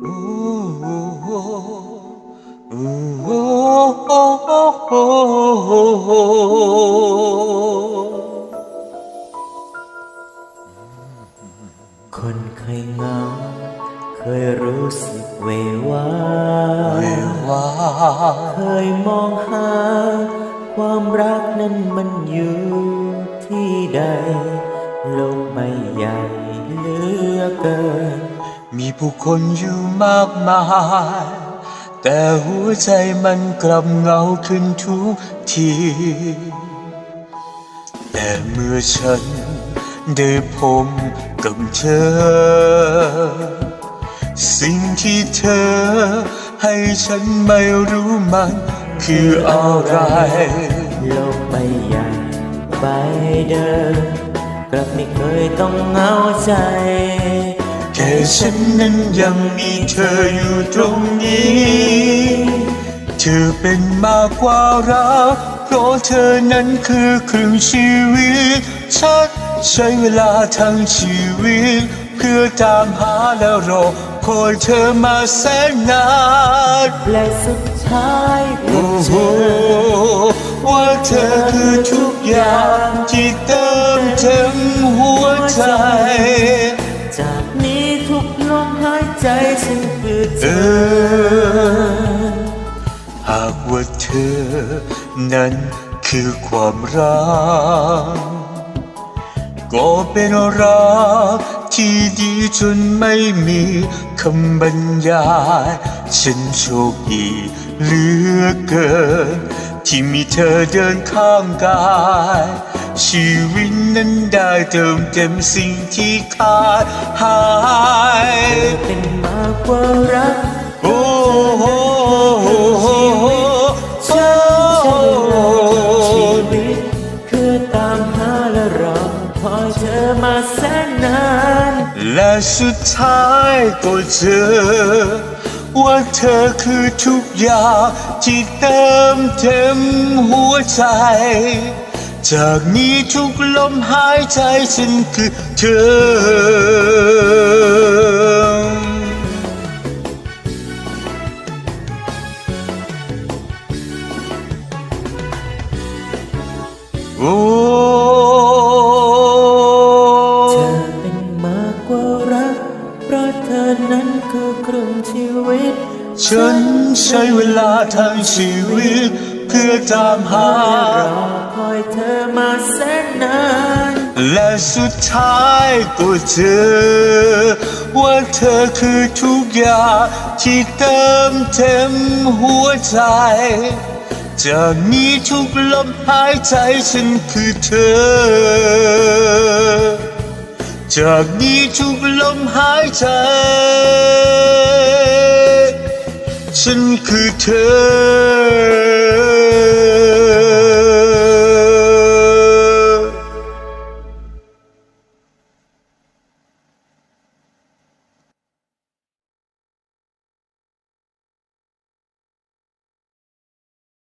คนเคยเงา เคยรู้สึกเววาเววาเคยมองหา ความรักนั้นมันอยู่ที่ใด โลกไม่ใหญ่เหลือเกิน มีผู้คนอยู่มากมาย แต่หัวใจมันกลับเหงาขึ้นทุกที แต่เมื่อฉันได้พบกับเธอ สิ่งที่เธอให้ฉันไม่รู้มันคืออะไร โลกใบใหญ่ใบเดิมกลับไม่เคยต้องเหงาใจ แค่ฉันนั้นยังมีเธออยู่ตรงนี้ เธอเป็นมากกว่ารัก เพราะเธอนั้นคือครึ่งชีวิตฉันใช้เวลาทั้งชีวิต เพื่อตามหาแล้วรอคอยเธอมาแสนนานและสุดท้ายก็โอ้โหเจอว่าเธอคือทุกอย่างที่เติมเต็มหัวใจ ใจฉันคือเธอ หากว่าเธอ นั้นคือความรัก ก็เป็นรักที่ดีจนไม่มีคำบรรยาย ฉันโชคดีเหลือเกิน ที่มีเธอเดินข้างกาย ชีวิตนั้นได้เติมเต็มสิ่งที่ขาดหาย เป็นมากกว่ารัก โอ้โหฉันใช้เวลาทั้งชีวิตเพื่อตามหาและรอคอยเธอมาแสนนาน และสุดท้ายก็เจอ ว่าเธอคือทุกอย่างที่เติมเต็มหัวใจ จากนี้ทุกลมหายใจฉันคือเธอโอ้เธอเป็นมากกว่ารัก เพราะเธอนั้นคือครึ่งชีวิต ฉันใช้เวลาทั้งชีวิต เพื่อตามหาร อยเธอมาแสนนานและสุดท้ายก็เจอ ว่าเธอคือทุกอย่างที่เติมเต็มหัวใจจากนี้ทุกลมหายใจฉันคือเธอ จากนี้ทุกลมหายใจ ฉันคือเธอ